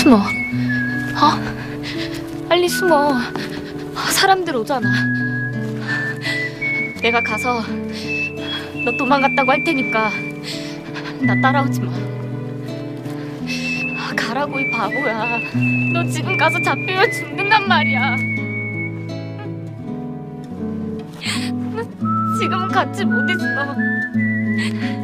숨어. 어? 빨리 숨어. 어, 사람들 오잖아. 내가 가서 너 도망갔다고 할 테니까 나 따라오지 마. 아, 가라고 이 바보야. 너 지금 가서 잡히면 죽는단 말이야. 지금은 같이 못 있어.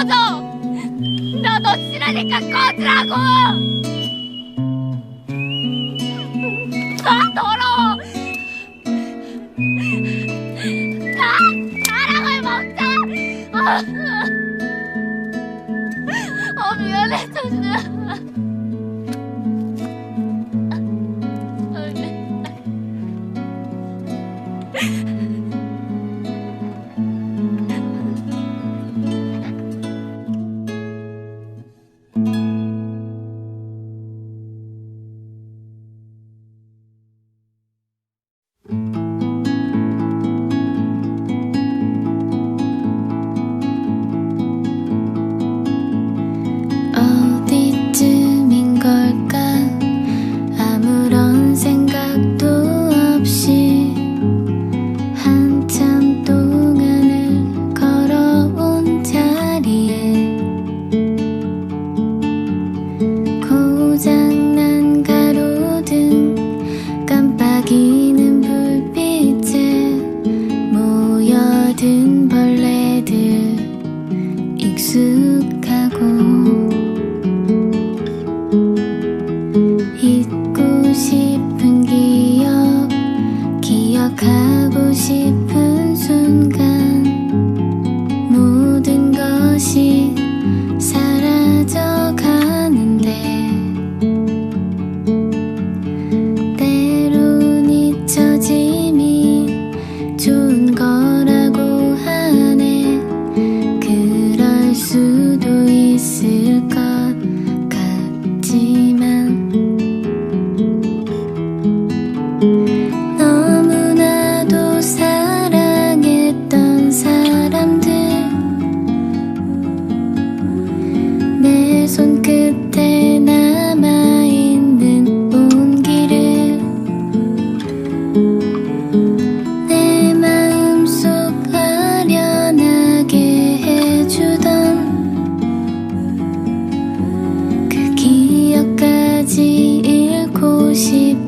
꺼져! 나너 싫으니까 꺼지라고! 아, 더러워! 나, 사랑을 먹자! 아, 아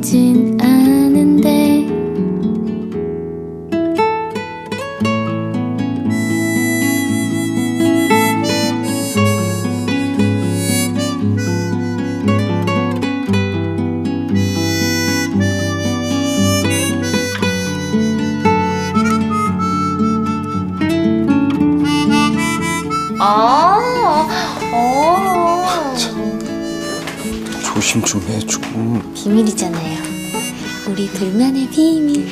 싶진 않은데. 아, 조심 좀 해줘. 비밀이잖아요 우리 둘만의 비밀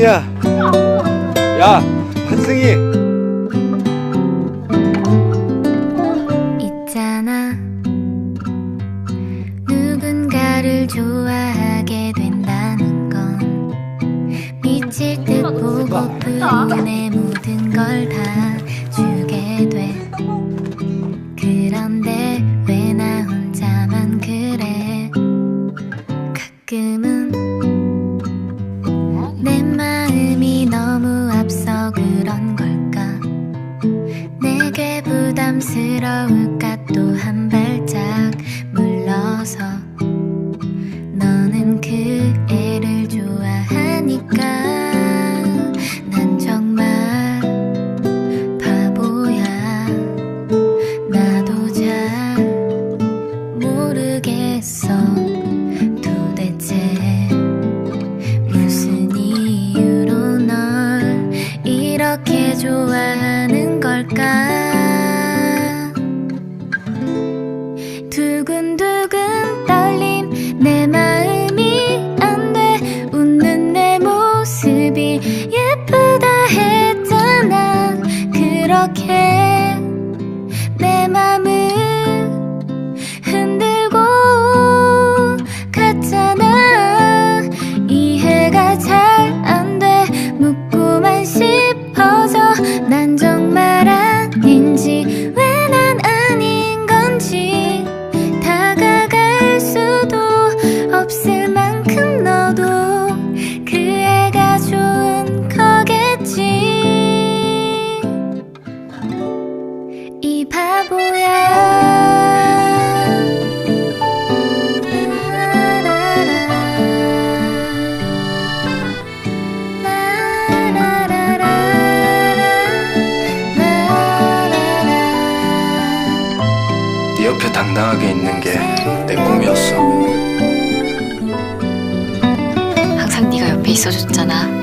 환승이야. 야, 환승이. 있잖아. 누군가를 좋아하게 된다는 건 미칠 듯 아, 보고픈 내 모든 걸다 두근두근 떨림 내 맘. 네 옆에 당당하게 있는 게 내 꿈이었어. 항상 네가 옆에 있어줬잖아.